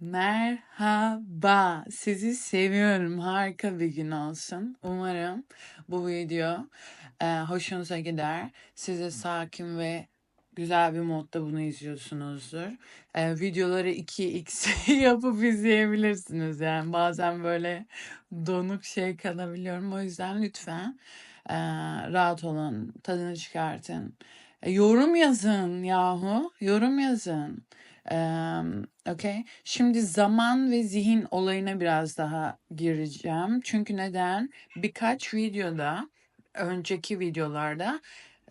Merhaba. Sizi seviyorum. Harika bir gün olsun. Umarım bu video e, hoşunuza gider. Size sakin ve güzel bir modda bunu izliyorsunuzdur. E, videoları 2x yapıp izleyebilirsiniz. Yani bazen böyle donuk şey kalabiliyorum. O yüzden lütfen e, rahat olun. Tadını çıkartın. E, yorum yazın yahu. Yorum yazın. Okay. Şimdi zaman ve zihin olayına biraz daha gireceğim. Çünkü neden? Birkaç videoda, önceki videolarda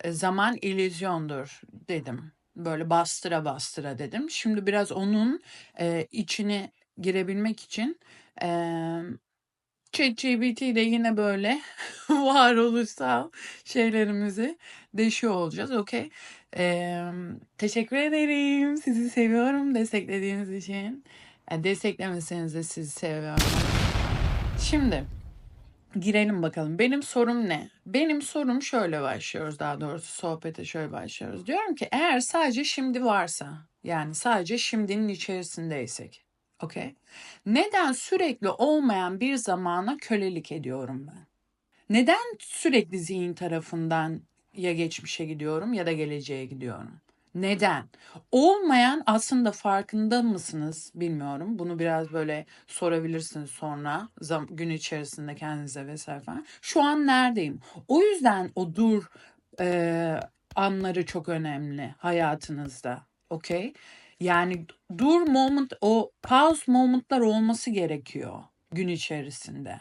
e, zaman illüzyondur dedim. Böyle bastıra bastıra dedim. Şimdi biraz onun e, içine girebilmek için ChatGPT ile yine böyle varoluşsal şeylerimizi deşiyor olacağız. Okey. Ee, teşekkür ederim. Sizi seviyorum desteklediğiniz için. Yani desteklemeseniz de sizi seviyorum. Şimdi girelim bakalım. Benim sorum ne? Benim sorum şöyle başlıyoruz daha doğrusu sohbete şöyle başlıyoruz. Diyorum ki eğer sadece şimdi varsa yani sadece şimdinin içerisindeysek. Okey. Neden sürekli olmayan bir zamana kölelik ediyorum ben? Neden sürekli zihin tarafından ya geçmişe gidiyorum ya da geleceğe gidiyorum? Neden? Olmayan aslında farkında mısınız bilmiyorum. Bunu biraz böyle sorabilirsiniz sonra gün içerisinde kendinize vesaire falan. Şu an neredeyim? O yüzden o dur e, anları çok önemli hayatınızda. Okey? Yani dur moment, o pause momentlar olması gerekiyor gün içerisinde.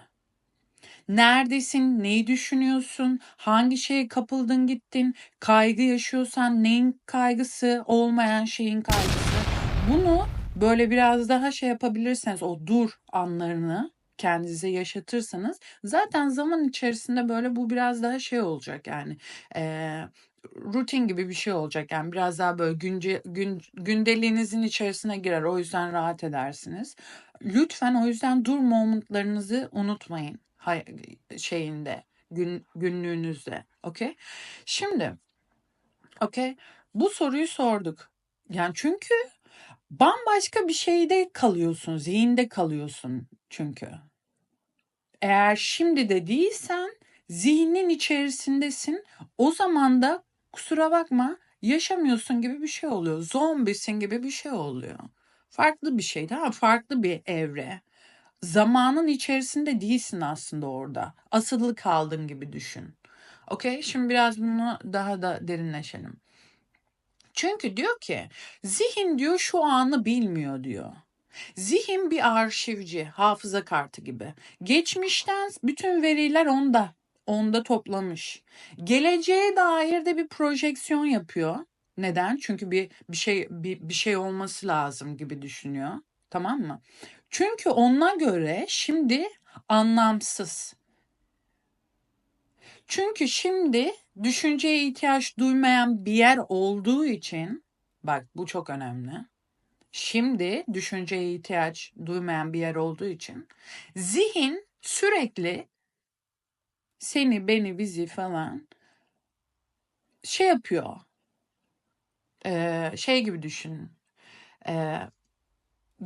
Neredesin? Neyi düşünüyorsun? Hangi şeye kapıldın gittin? Kaygı yaşıyorsan neyin kaygısı? Olmayan şeyin kaygısı. Bunu böyle biraz daha şey yapabilirseniz o dur anlarını kendinize yaşatırsanız zaten zaman içerisinde böyle bu biraz daha şey olacak yani eee, rutin gibi bir şey olacak yani biraz daha böyle günce, gün, gündeliğinizin içerisine girer o yüzden rahat edersiniz. Lütfen o yüzden dur momentlarınızı unutmayın hay- şeyinde gün, günlüğünüzde. Okey? Şimdi okey bu soruyu sorduk. Yani çünkü bambaşka bir şeyde kalıyorsun, zihinde kalıyorsun çünkü. Eğer şimdi de değilsen zihnin içerisindesin. O zaman da kusura bakma yaşamıyorsun gibi bir şey oluyor. Zombisin gibi bir şey oluyor. Farklı bir şey daha farklı bir evre. Zamanın içerisinde değilsin aslında orada. Asılı kaldın gibi düşün. Okey şimdi biraz bunu daha da derinleşelim. Çünkü diyor ki zihin diyor şu anı bilmiyor diyor. Zihin bir arşivci, hafıza kartı gibi. Geçmişten bütün veriler onda, onda toplamış. Geleceğe dair de bir projeksiyon yapıyor. Neden? Çünkü bir bir şey bir, bir şey olması lazım gibi düşünüyor. Tamam mı? Çünkü ona göre şimdi anlamsız. Çünkü şimdi düşünceye ihtiyaç duymayan bir yer olduğu için bak bu çok önemli. Şimdi düşünceye ihtiyaç duymayan bir yer olduğu için zihin sürekli seni, beni, bizi falan şey yapıyor. Ee, şey gibi düşünün. Ee,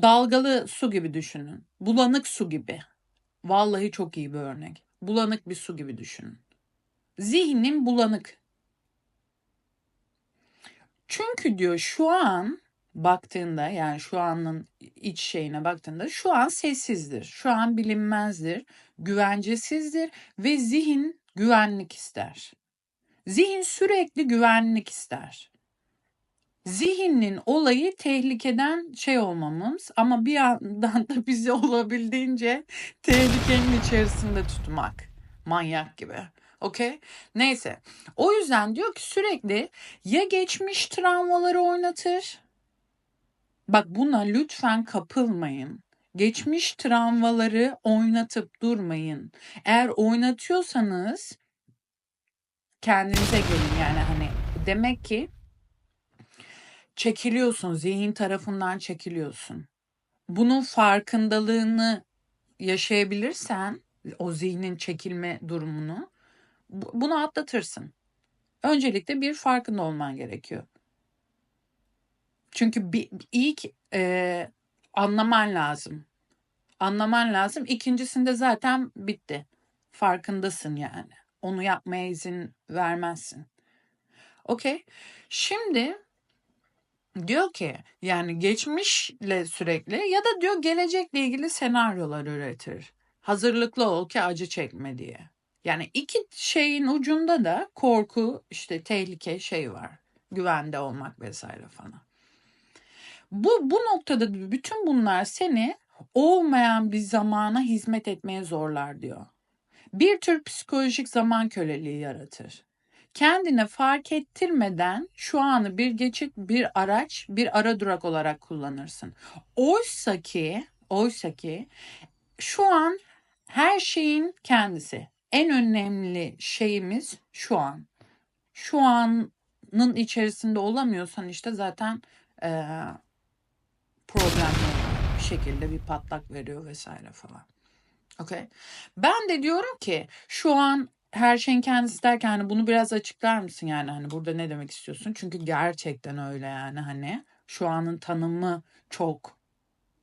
dalgalı su gibi düşünün. Bulanık su gibi. Vallahi çok iyi bir örnek. Bulanık bir su gibi düşünün. Zihnin bulanık. Çünkü diyor şu an baktığında yani şu anın iç şeyine baktığında şu an sessizdir. Şu an bilinmezdir, güvencesizdir ve zihin güvenlik ister. Zihin sürekli güvenlik ister. Zihnin olayı tehlikeden şey olmamız ama bir yandan da bizi olabildiğince tehlikenin içerisinde tutmak. Manyak gibi. Okey? Neyse. O yüzden diyor ki sürekli ya geçmiş travmaları oynatır. Bak buna lütfen kapılmayın. Geçmiş travmaları oynatıp durmayın. Eğer oynatıyorsanız kendinize gelin yani hani demek ki çekiliyorsun, zihin tarafından çekiliyorsun. Bunun farkındalığını yaşayabilirsen, o zihnin çekilme durumunu, bu- bunu atlatırsın. Öncelikle bir farkında olman gerekiyor. Çünkü bir, ilk e, Anlaman lazım. Anlaman lazım. İkincisinde zaten bitti. Farkındasın yani. Onu yapmaya izin vermezsin. Okey. Şimdi diyor ki yani geçmişle sürekli ya da diyor gelecekle ilgili senaryolar üretir. Hazırlıklı ol ki acı çekme diye. Yani iki şeyin ucunda da korku, işte tehlike şey var. Güvende olmak vesaire falan. Bu bu noktada bütün bunlar seni olmayan bir zamana hizmet etmeye zorlar diyor. Bir tür psikolojik zaman köleliği yaratır. Kendine fark ettirmeden şu anı bir geçit, bir araç, bir ara durak olarak kullanırsın. Oysa ki, oysa ki şu an her şeyin kendisi. En önemli şeyimiz şu an. Şu anın içerisinde olamıyorsan işte zaten problemli bir şekilde bir patlak veriyor vesaire falan. Okay. Ben de diyorum ki şu an her şeyin kendisi derken hani bunu biraz açıklar mısın yani hani burada ne demek istiyorsun? Çünkü gerçekten öyle yani hani şu anın tanımı çok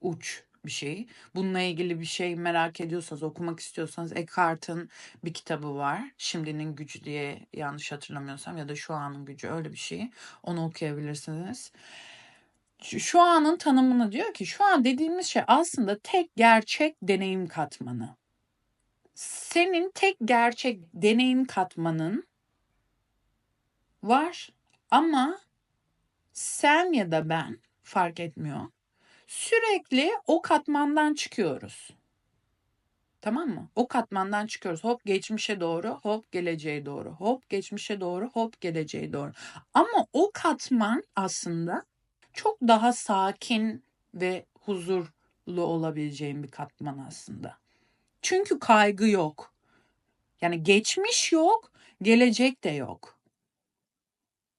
uç bir şey. Bununla ilgili bir şey merak ediyorsanız, okumak istiyorsanız Eckhart'ın bir kitabı var. Şimdinin gücü diye yanlış hatırlamıyorsam ya da şu anın gücü öyle bir şey. Onu okuyabilirsiniz. Şu anın tanımını diyor ki şu an dediğimiz şey aslında tek gerçek deneyim katmanı. Senin tek gerçek deneyim katmanın var ama sen ya da ben fark etmiyor Sürekli o katmandan çıkıyoruz. Tamam mı? O katmandan çıkıyoruz. Hop geçmişe doğru, hop geleceğe doğru. Hop geçmişe doğru, hop geleceğe doğru. Ama o katman aslında çok daha sakin ve huzurlu olabileceğin bir katman aslında. Çünkü kaygı yok. Yani geçmiş yok, gelecek de yok.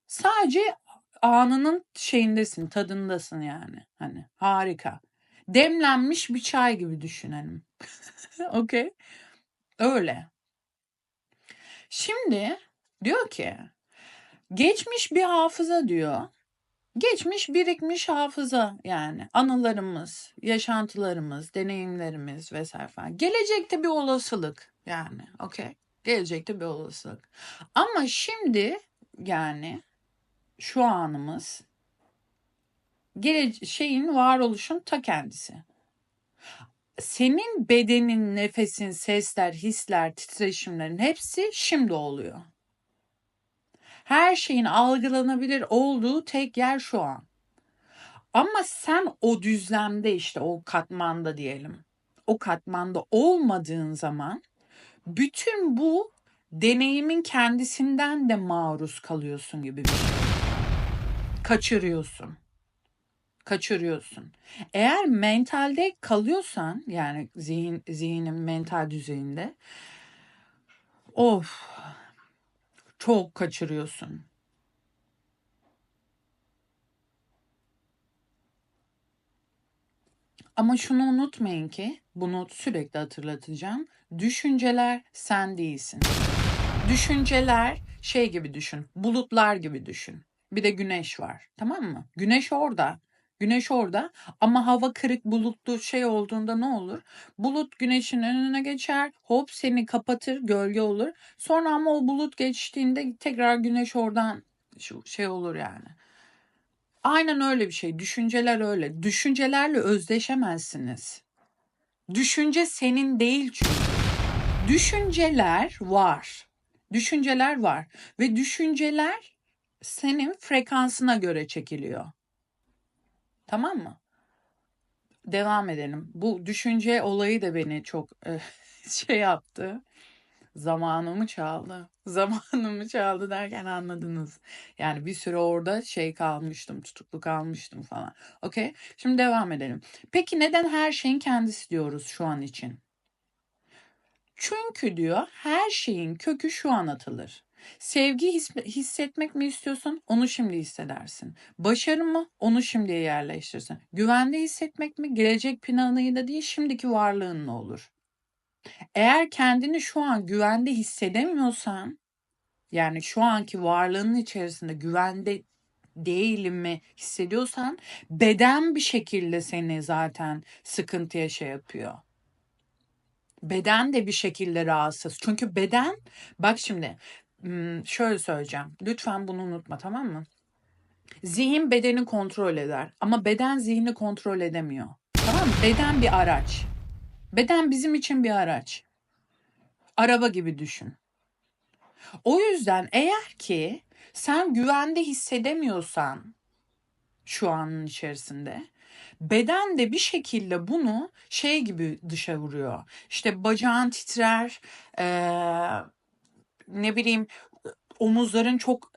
Sadece anının şeyindesin, tadındasın yani. Hani harika. Demlenmiş bir çay gibi düşünelim. Okey. Öyle. Şimdi diyor ki geçmiş bir hafıza diyor. Geçmiş birikmiş hafıza yani anılarımız, yaşantılarımız, deneyimlerimiz vesaire falan. Gelecekte bir olasılık yani okey. Gelecekte bir olasılık. Ama şimdi yani şu anımız gele şeyin varoluşun ta kendisi. Senin bedenin, nefesin, sesler, hisler, titreşimlerin hepsi şimdi oluyor. Her şeyin algılanabilir olduğu tek yer şu an. Ama sen o düzlemde işte o katmanda diyelim. O katmanda olmadığın zaman bütün bu deneyimin kendisinden de maruz kalıyorsun gibi bir şey kaçırıyorsun. Kaçırıyorsun. Eğer mentalde kalıyorsan yani zihin zihnin mental düzeyinde of çok kaçırıyorsun. Ama şunu unutmayın ki bunu sürekli hatırlatacağım. Düşünceler sen değilsin. Düşünceler şey gibi düşün. Bulutlar gibi düşün. Bir de güneş var. Tamam mı? Güneş orada. Güneş orada ama hava kırık bulutlu şey olduğunda ne olur? Bulut güneşin önüne geçer, hop seni kapatır, gölge olur. Sonra ama o bulut geçtiğinde tekrar güneş oradan şey olur yani. Aynen öyle bir şey. Düşünceler öyle. Düşüncelerle özdeşemezsiniz. Düşünce senin değil çünkü. Düşünceler var. Düşünceler var ve düşünceler senin frekansına göre çekiliyor. Tamam mı? Devam edelim. Bu düşünce olayı da beni çok e, şey yaptı. Zamanımı çaldı. Zamanımı çaldı derken anladınız. Yani bir süre orada şey kalmıştım, tutuklu kalmıştım falan. Okey. Şimdi devam edelim. Peki neden her şeyin kendisi diyoruz şu an için? Çünkü diyor her şeyin kökü şu an atılır. Sevgi hissetmek mi istiyorsun? Onu şimdi hissedersin. Başarı mı? Onu şimdiye yerleştirsin. Güvende hissetmek mi? Gelecek planıyla değil şimdiki varlığınla olur. Eğer kendini şu an güvende hissedemiyorsan yani şu anki varlığının içerisinde güvende değilim mi hissediyorsan beden bir şekilde seni zaten sıkıntıya şey yapıyor. Beden de bir şekilde rahatsız. Çünkü beden bak şimdi şöyle söyleyeceğim. Lütfen bunu unutma tamam mı? Zihin bedeni kontrol eder ama beden zihni kontrol edemiyor. Tamam mı? Beden bir araç. Beden bizim için bir araç. Araba gibi düşün. O yüzden eğer ki sen güvende hissedemiyorsan şu anın içerisinde beden de bir şekilde bunu şey gibi dışa vuruyor. İşte bacağın titrer, eee, ne bileyim omuzların çok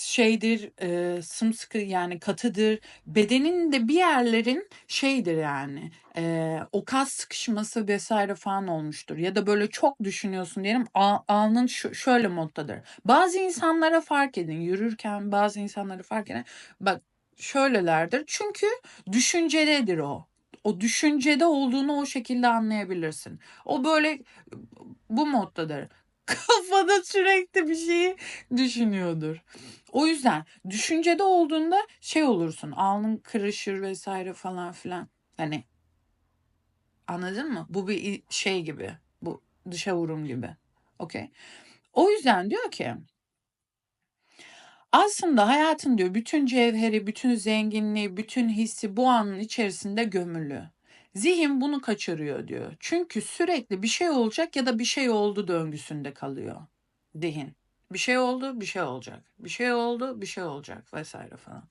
şeydir, eee, sımsıkı yani katıdır. Bedenin de bir yerlerin şeydir yani eee, o kas sıkışması vesaire falan olmuştur. Ya da böyle çok düşünüyorsun diyelim al- alnın şu, şöyle moddadır. Bazı insanlara fark edin yürürken bazı insanları fark edin. Bak şöylelerdir. Çünkü düşüncededir o. O düşüncede olduğunu o şekilde anlayabilirsin. O böyle bu moddadır. Kafada sürekli bir şeyi düşünüyordur. O yüzden düşüncede olduğunda şey olursun. Alnın kırışır vesaire falan filan. Hani anladın mı? Bu bir şey gibi. Bu dışa vurum gibi. Okey. O yüzden diyor ki aslında hayatın diyor bütün cevheri, bütün zenginliği, bütün hissi bu anın içerisinde gömülü. Zihin bunu kaçırıyor diyor. Çünkü sürekli bir şey olacak ya da bir şey oldu döngüsünde kalıyor zihin. Bir şey oldu, bir şey olacak. Bir şey oldu, bir şey olacak vesaire falan.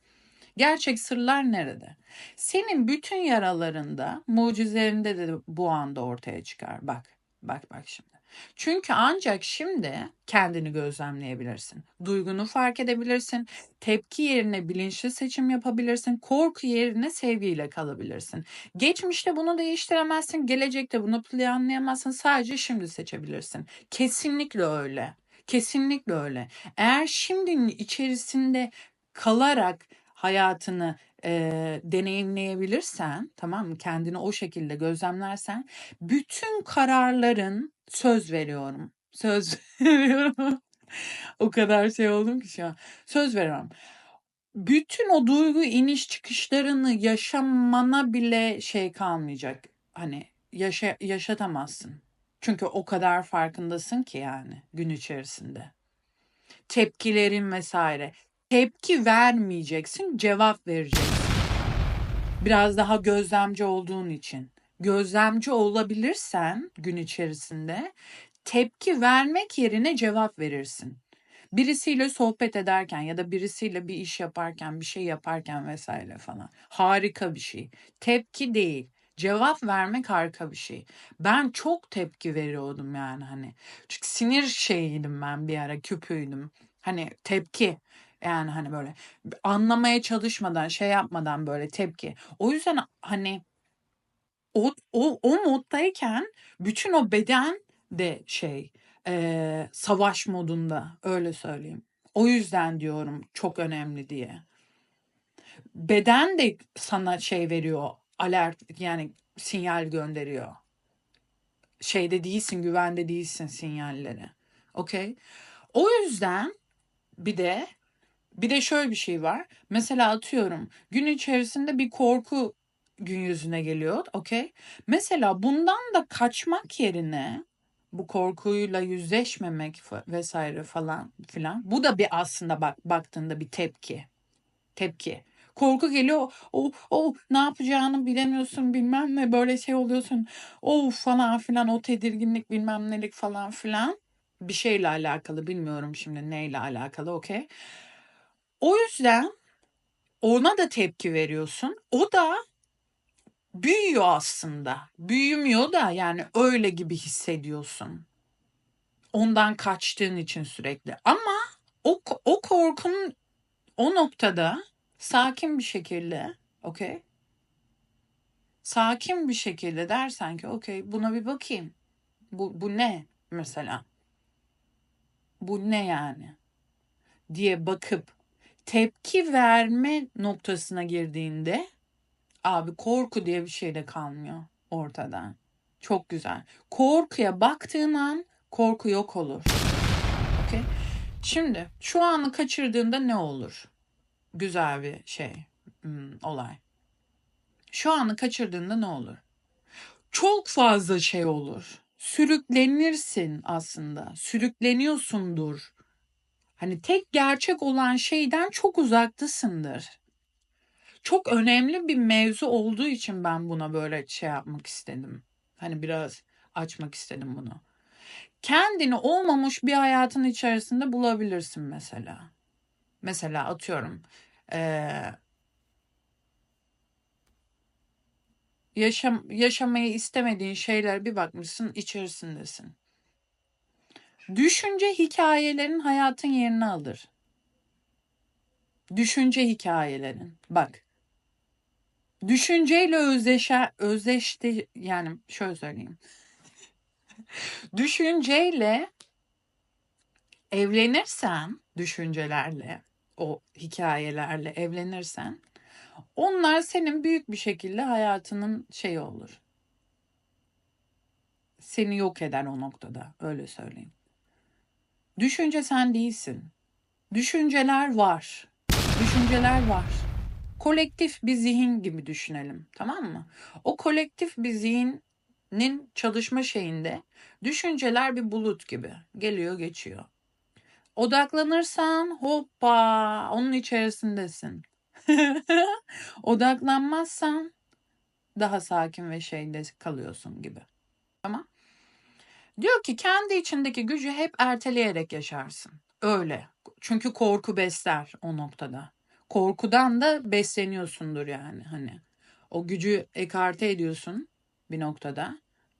Gerçek sırlar nerede? Senin bütün yaralarında, mucizelerinde de bu anda ortaya çıkar. Bak, bak, bak şimdi. Çünkü ancak şimdi kendini gözlemleyebilirsin. Duygunu fark edebilirsin. Tepki yerine bilinçli seçim yapabilirsin. Korku yerine sevgiyle kalabilirsin. Geçmişte bunu değiştiremezsin. Gelecekte bunu planlayamazsın. Sadece şimdi seçebilirsin. Kesinlikle öyle. Kesinlikle öyle. Eğer şimdinin içerisinde kalarak hayatını eee, deneyimleyebilirsen, tamam mı? Kendini o şekilde gözlemlersen, bütün kararların söz veriyorum. Söz veriyorum. o kadar şey oldum ki şu an. Söz veriyorum. Bütün o duygu iniş çıkışlarını yaşamana bile şey kalmayacak. Hani yaşa yaşatamazsın. Çünkü o kadar farkındasın ki yani gün içerisinde. Tepkilerin vesaire. Tepki vermeyeceksin, cevap vereceksin. Biraz daha gözlemci olduğun için. Gözlemci olabilirsen gün içerisinde tepki vermek yerine cevap verirsin. Birisiyle sohbet ederken ya da birisiyle bir iş yaparken, bir şey yaparken vesaire falan. Harika bir şey. Tepki değil. Cevap vermek harika bir şey. Ben çok tepki veriyordum yani hani. Çünkü sinir şeyiydim ben bir ara küpüydüm. Hani tepki. Yani hani böyle anlamaya çalışmadan, şey yapmadan böyle tepki. O yüzden hani o, o, o moddayken bütün o beden de şey eee, savaş modunda öyle söyleyeyim. O yüzden diyorum çok önemli diye. Beden de sana şey veriyor, alert yani sinyal gönderiyor. Şeyde değilsin, güvende değilsin sinyalleri. Okey? O yüzden bir de bir de şöyle bir şey var. Mesela atıyorum gün içerisinde bir korku gün yüzüne geliyor. Okey. Mesela bundan da kaçmak yerine bu korkuyla yüzleşmemek vesaire falan filan. Bu da bir aslında bak baktığında bir tepki. Tepki. Korku geliyor. O o ne yapacağını bilemiyorsun bilmem ne böyle şey oluyorsun. O falan filan o tedirginlik bilmem nelik falan filan. Bir şeyle alakalı bilmiyorum şimdi neyle alakalı okey. O yüzden ona da tepki veriyorsun. O da büyüyor aslında. Büyümüyor da yani öyle gibi hissediyorsun. Ondan kaçtığın için sürekli. Ama o, o korkunun o noktada sakin bir şekilde, okey? Sakin bir şekilde dersen ki okey buna bir bakayım. Bu, bu ne mesela? Bu ne yani? diye bakıp tepki verme noktasına girdiğinde abi korku diye bir şey de kalmıyor ortada. Çok güzel. Korkuya baktığın an korku yok olur. Okey? Şimdi şu anı kaçırdığında ne olur? güzel bir şey, hmm, olay. Şu anı kaçırdığında ne olur? Çok fazla şey olur. Sürüklenirsin aslında. Sürükleniyorsundur. Hani tek gerçek olan şeyden çok uzaktasındır. Çok önemli bir mevzu olduğu için ben buna böyle şey yapmak istedim. Hani biraz açmak istedim bunu. Kendini olmamış bir hayatın içerisinde bulabilirsin mesela. Mesela atıyorum eee yaşam yaşamayı istemediğin şeyler bir bakmışsın içerisindesin. Düşünce hikayelerin hayatın yerini alır. Düşünce hikayelerin. Bak. Düşünceyle özdeşe, özdeşti yani şöyle söyleyeyim. Düşünceyle evlenirsen, düşüncelerle, o hikayelerle evlenirsen onlar senin büyük bir şekilde hayatının şeyi olur. Seni yok eder o noktada. Öyle söyleyeyim. Düşünce sen değilsin. Düşünceler var. Düşünceler var. Kolektif bir zihin gibi düşünelim. Tamam mı? O kolektif bir zihnin çalışma şeyinde düşünceler bir bulut gibi. Geliyor geçiyor. Odaklanırsan hoppa onun içerisindesin. Odaklanmazsan daha sakin ve şeyde kalıyorsun gibi. Tamam. Diyor ki kendi içindeki gücü hep erteleyerek yaşarsın. Öyle. Çünkü korku besler o noktada. Korkudan da besleniyorsundur yani hani. O gücü ekarte ediyorsun bir noktada.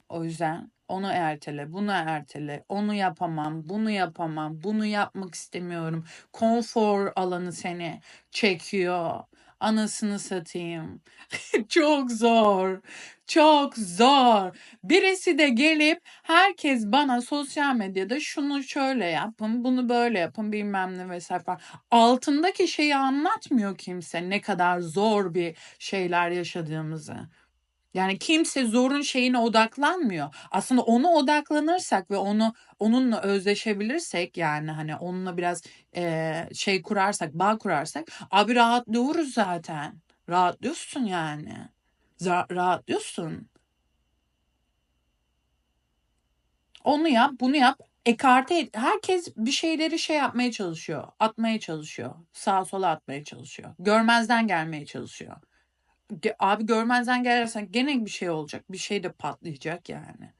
O yüzden onu ertele, bunu ertele, onu yapamam, bunu yapamam, bunu yapmak istemiyorum. Konfor alanı seni çekiyor. Anasını satayım. çok zor. Çok zor. Birisi de gelip herkes bana sosyal medyada şunu şöyle yapın, bunu böyle yapın bilmem ne vesaire falan. Altındaki şeyi anlatmıyor kimse ne kadar zor bir şeyler yaşadığımızı. Yani kimse zorun şeyine odaklanmıyor. Aslında ona odaklanırsak ve onu onunla özleşebilirsek yani hani onunla biraz e, şey kurarsak, bağ kurarsak abi rahatlıyoruz zaten. Rahatlıyorsun yani. Za- rahatlıyorsun. Onu yap, bunu yap. Ekarte et. Herkes bir şeyleri şey yapmaya çalışıyor. Atmaya çalışıyor. Sağa sola atmaya çalışıyor. Görmezden gelmeye çalışıyor. Ge- Abi görmezden gelirsen gene bir şey olacak. Bir şey de patlayacak yani.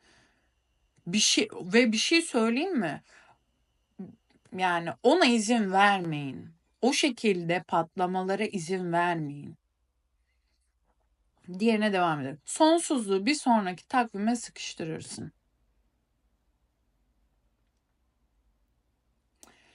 Bir şey ve bir şey söyleyeyim mi? Yani ona izin vermeyin. O şekilde patlamalara izin vermeyin. Diğerine devam edelim. Sonsuzluğu bir sonraki takvime sıkıştırırsın.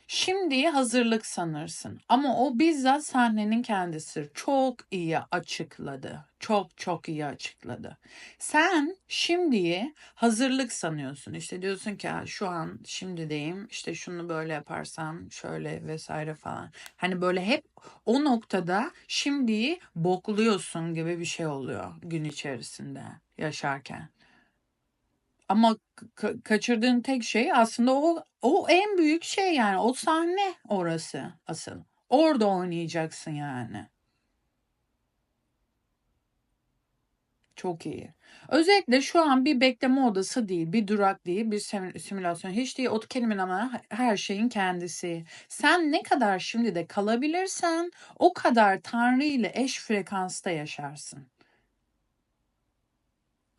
Şimdiye hazırlık sanırsın ama o bizzat sahnenin kendisi çok iyi açıkladı. Çok çok iyi açıkladı. Sen şimdiye hazırlık sanıyorsun. İşte diyorsun ki şu an şimdideyim. İşte şunu böyle yaparsam şöyle vesaire falan. Hani böyle hep o noktada şimdiyi bokluyorsun gibi bir şey oluyor gün içerisinde yaşarken. Ama ka- kaçırdığın tek şey aslında o o en büyük şey yani o sahne orası asıl. Orada oynayacaksın yani. Çok iyi. Özellikle şu an bir bekleme odası değil, bir durak değil, bir simülasyon hiç değil. O kelimenin ama her şeyin kendisi. Sen ne kadar şimdi de kalabilirsen o kadar Tanrı ile eş frekansta yaşarsın.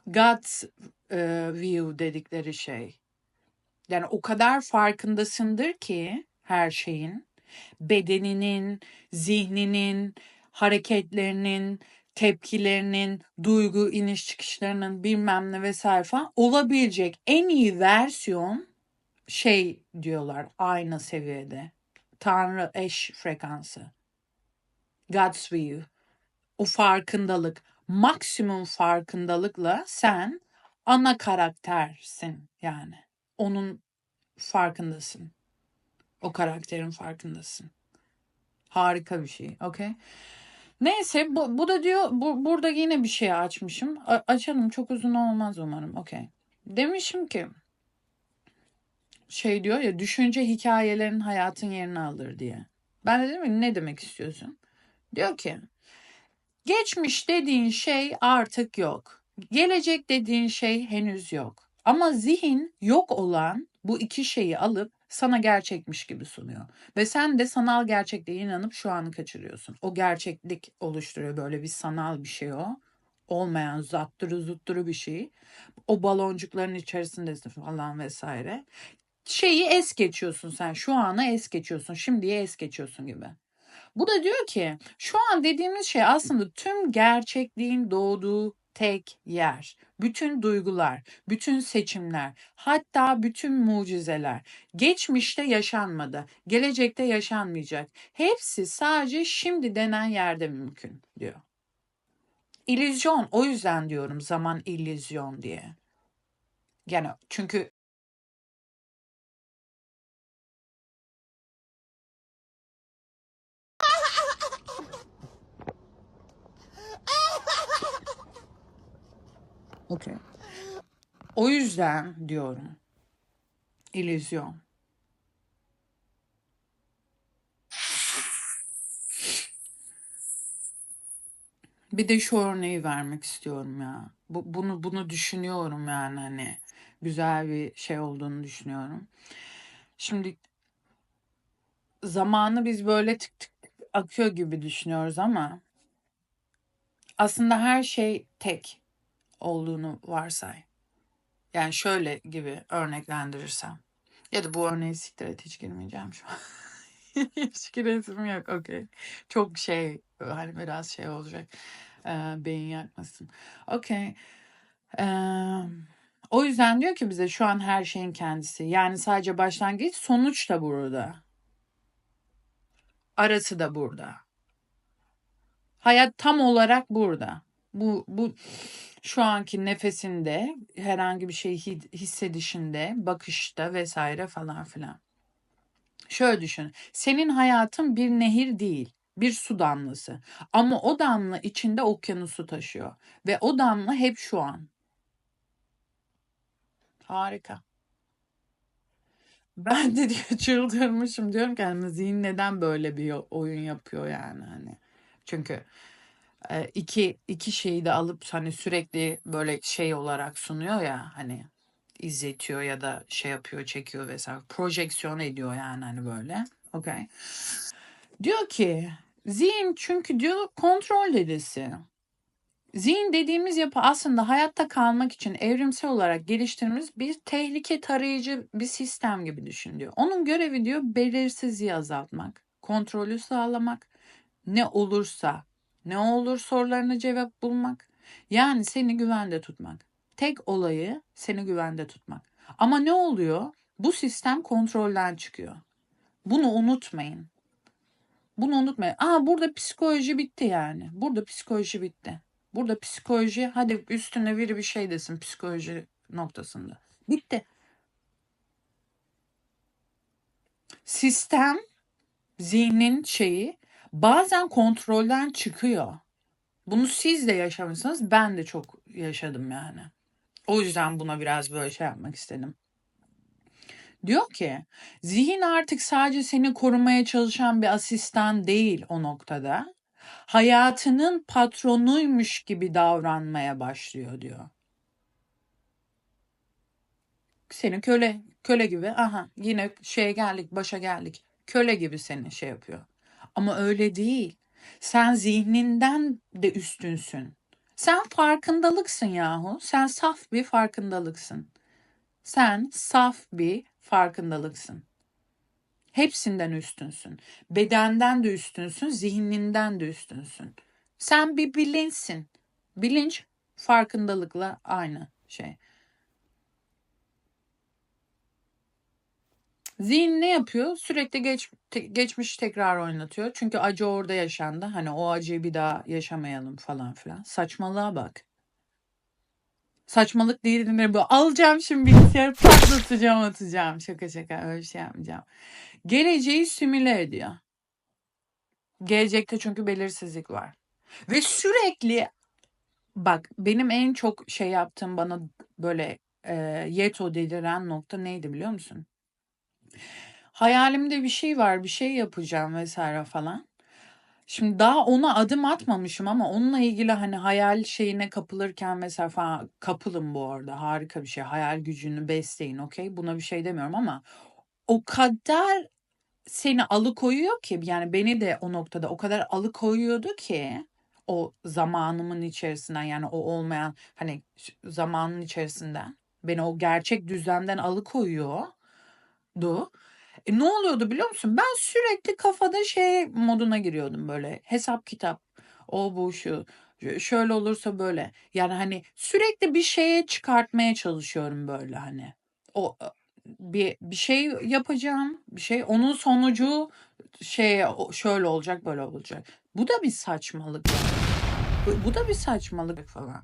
God's e, view dedikleri şey. Yani o kadar farkındasındır ki her şeyin, bedeninin, zihninin, hareketlerinin, tepkilerinin, duygu iniş çıkışlarının bilmem ne vesaire falan olabilecek en iyi versiyon şey diyorlar aynı seviyede. Tanrı eş frekansı. God's view. O farkındalık, maksimum farkındalıkla sen ana karaktersin yani. Onun farkındasın. O karakterin farkındasın. Harika bir şey. Okay? Neyse bu, bu da diyor bu, burada yine bir şey açmışım. A- açalım çok uzun olmaz umarım. Okay. Demişim ki şey diyor ya düşünce hikayelerin hayatın yerini alır diye. Ben de dedim ki ne demek istiyorsun? Diyor ki geçmiş dediğin şey artık yok. Gelecek dediğin şey henüz yok. Ama zihin yok olan bu iki şeyi alıp sana gerçekmiş gibi sunuyor. Ve sen de sanal gerçekliğe inanıp şu anı kaçırıyorsun. O gerçeklik oluşturuyor böyle bir sanal bir şey o. Olmayan zattırı zutturu bir şey. O baloncukların içerisindesin falan vesaire. Şeyi es geçiyorsun sen. Şu anı es geçiyorsun. Şimdiye es geçiyorsun gibi. Bu da diyor ki şu an dediğimiz şey aslında tüm gerçekliğin doğduğu tek yer. Bütün duygular, bütün seçimler, hatta bütün mucizeler geçmişte yaşanmadı, gelecekte yaşanmayacak. Hepsi sadece şimdi denen yerde mümkün diyor. İllüzyon o yüzden diyorum zaman illüzyon diye. Yani çünkü Okay. O yüzden diyorum. İllüzyon. Bir de şu örneği vermek istiyorum ya. Bu, bunu bunu düşünüyorum yani hani güzel bir şey olduğunu düşünüyorum. Şimdi zamanı biz böyle tık tık akıyor gibi düşünüyoruz ama aslında her şey tek olduğunu varsay. Yani şöyle gibi örneklendirirsem. Ya da bu örneği siktir et hiç girmeyeceğim şu an. hiç giresim yok okey. Çok şey hani biraz şey olacak. Ee, beyin yakmasın. Okey. Ee, o yüzden diyor ki bize şu an her şeyin kendisi. Yani sadece başlangıç sonuç da burada. Arası da burada. Hayat tam olarak burada. Bu bu şu anki nefesinde, herhangi bir şey hissedişinde, bakışta vesaire falan filan. Şöyle düşün. Senin hayatın bir nehir değil, bir su damlası. Ama o damla içinde okyanusu taşıyor ve o damla hep şu an. Harika. Ben de diyor çıldırmışım diyorum ki hani zihin neden böyle bir oyun yapıyor yani hani. Çünkü iki iki şeyi de alıp hani sürekli böyle şey olarak sunuyor ya hani izletiyor ya da şey yapıyor çekiyor vesaire projeksiyon ediyor yani hani böyle. Okay. Diyor ki zihin çünkü diyor kontrol dedisi zihin dediğimiz yapı aslında hayatta kalmak için evrimsel olarak geliştirdiğimiz bir tehlike tarayıcı bir sistem gibi düşün diyor. Onun görevi diyor belirsizliği azaltmak, kontrolü sağlamak, ne olursa ne olur sorularına cevap bulmak. Yani seni güvende tutmak. Tek olayı seni güvende tutmak. Ama ne oluyor? Bu sistem kontrolden çıkıyor. Bunu unutmayın. Bunu unutmayın. Aa burada psikoloji bitti yani. Burada psikoloji bitti. Burada psikoloji hadi üstüne biri bir şey desin psikoloji noktasında. Bitti. Sistem zihnin şeyi bazen kontrolden çıkıyor. Bunu siz de yaşamışsınız. Ben de çok yaşadım yani. O yüzden buna biraz böyle şey yapmak istedim. Diyor ki zihin artık sadece seni korumaya çalışan bir asistan değil o noktada. Hayatının patronuymuş gibi davranmaya başlıyor diyor. Seni köle, köle gibi aha yine şeye geldik başa geldik. Köle gibi seni şey yapıyor. Ama öyle değil. Sen zihninden de üstünsün. Sen farkındalıksın yahu. Sen saf bir farkındalıksın. Sen saf bir farkındalıksın. Hepsinden üstünsün. Bedenden de üstünsün, zihninden de üstünsün. Sen bir bilinçsin. Bilinç farkındalıkla aynı şey. Zihin ne yapıyor? Sürekli geç, te, geçmiş tekrar oynatıyor. Çünkü acı orada yaşandı. Hani o acıyı bir daha yaşamayalım falan filan. Saçmalığa bak. Saçmalık değil mi bu? Alacağım şimdi bilgisayarı patlatacağım atacağım. Şaka şaka öyle şey yapmayacağım. Geleceği simüle ediyor. Gelecekte çünkü belirsizlik var. Ve sürekli bak benim en çok şey yaptığım bana böyle e, yeto dediren nokta neydi biliyor musun? Hayalimde bir şey var, bir şey yapacağım vesaire falan. Şimdi daha ona adım atmamışım ama onunla ilgili hani hayal şeyine kapılırken mesela falan kapılın bu arada harika bir şey. Hayal gücünü besleyin okey buna bir şey demiyorum ama o kadar seni alıkoyuyor ki yani beni de o noktada o kadar alıkoyuyordu ki o zamanımın içerisinden yani o olmayan hani zamanın içerisinden beni o gerçek düzlemden alıkoyuyordu. E, ne oluyordu biliyor musun? Ben sürekli kafada şey moduna giriyordum böyle. Hesap kitap o bu şu şöyle olursa böyle. Yani hani sürekli bir şeye çıkartmaya çalışıyorum böyle hani. O bir bir şey yapacağım bir şey onun sonucu şey şöyle olacak böyle olacak. Bu da bir saçmalık. Bu, bu da bir saçmalık falan.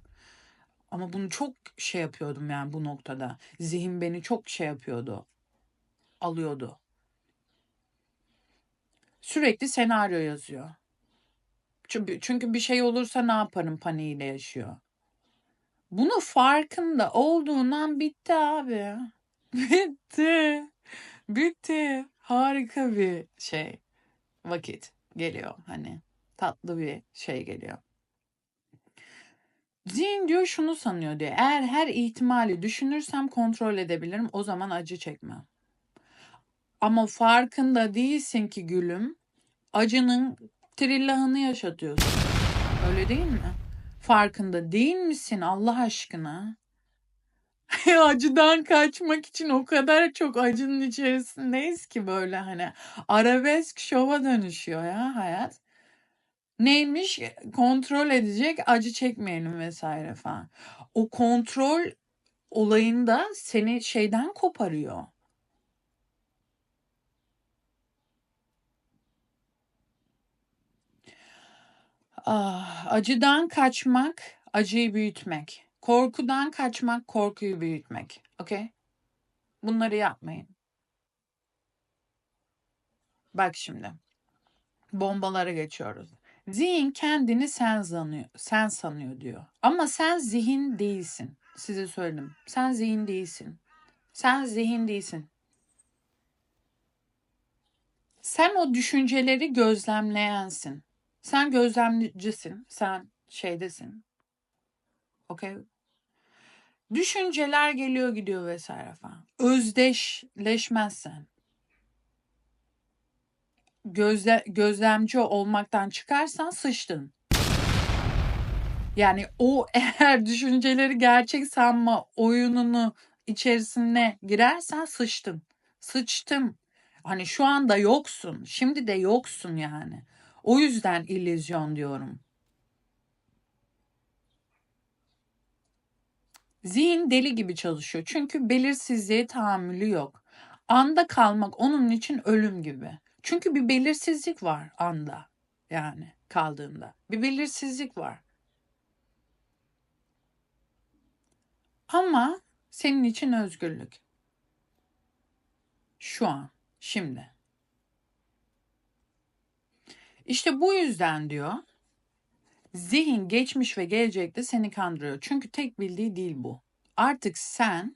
Ama bunu çok şey yapıyordum yani bu noktada. Zihin beni çok şey yapıyordu alıyordu sürekli senaryo yazıyor çünkü, çünkü bir şey olursa ne yaparım paniğiyle yaşıyor Bunun farkında olduğundan bitti abi. Bitti. Bitti. Harika bir şey. Vakit geliyor hani. Tatlı bir şey geliyor. Zihin diyor şunu sanıyor diyor. Eğer her ihtimali düşünürsem kontrol edebilirim. O zaman acı çekmem. Ama farkında değilsin ki gülüm. Acının trillahını yaşatıyorsun. Öyle değil mi? Farkında değil misin Allah aşkına? Acıdan kaçmak için o kadar çok acının içerisindeyiz ki böyle hani arabesk şova dönüşüyor ya hayat. Neymiş? Kontrol edecek, acı çekmeyelim vesaire falan. O kontrol olayında seni şeyden koparıyor. Ah, acıdan kaçmak, acıyı büyütmek. Korkudan kaçmak, korkuyu büyütmek. Okey? Bunları yapmayın. Bak şimdi. Bombalara geçiyoruz. Zihin kendini sen sanıyor, sen sanıyor diyor. Ama sen zihin değilsin. Size söyledim. Sen zihin değilsin. Sen zihin değilsin. Sen o düşünceleri gözlemleyensin. Sen gözlemcisin. Sen şeydesin. Okey? Düşünceler geliyor gidiyor vesaire falan. Özdeşleşmezsen. Gözle, gözlemci olmaktan çıkarsan sıçtın. Yani o eğer düşünceleri gerçek sanma oyununu içerisine girersen sıçtın. Sıçtım. Hani şu anda yoksun. Şimdi de yoksun yani. O yüzden illüzyon diyorum. Zihin deli gibi çalışıyor. Çünkü belirsizliğe tahammülü yok. Anda kalmak onun için ölüm gibi. Çünkü bir belirsizlik var anda. Yani kaldığında. Bir belirsizlik var. Ama senin için özgürlük. Şu an, şimdi. İşte bu yüzden diyor zihin geçmiş ve gelecekte seni kandırıyor. Çünkü tek bildiği değil bu. Artık sen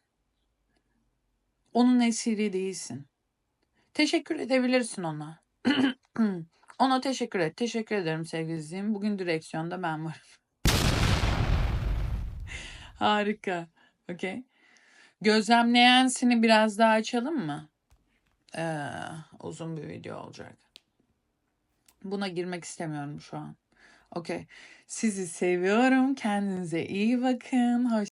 onun esiri değilsin. Teşekkür edebilirsin ona. ona teşekkür et. Teşekkür ederim sevgili zihin. Bugün direksiyonda ben varım. Harika. Okey. Gözlemleyensini biraz daha açalım mı? Ee, uzun bir video olacak. Buna girmek istemiyorum şu an. Okey. Sizi seviyorum. Kendinize iyi bakın. Hoş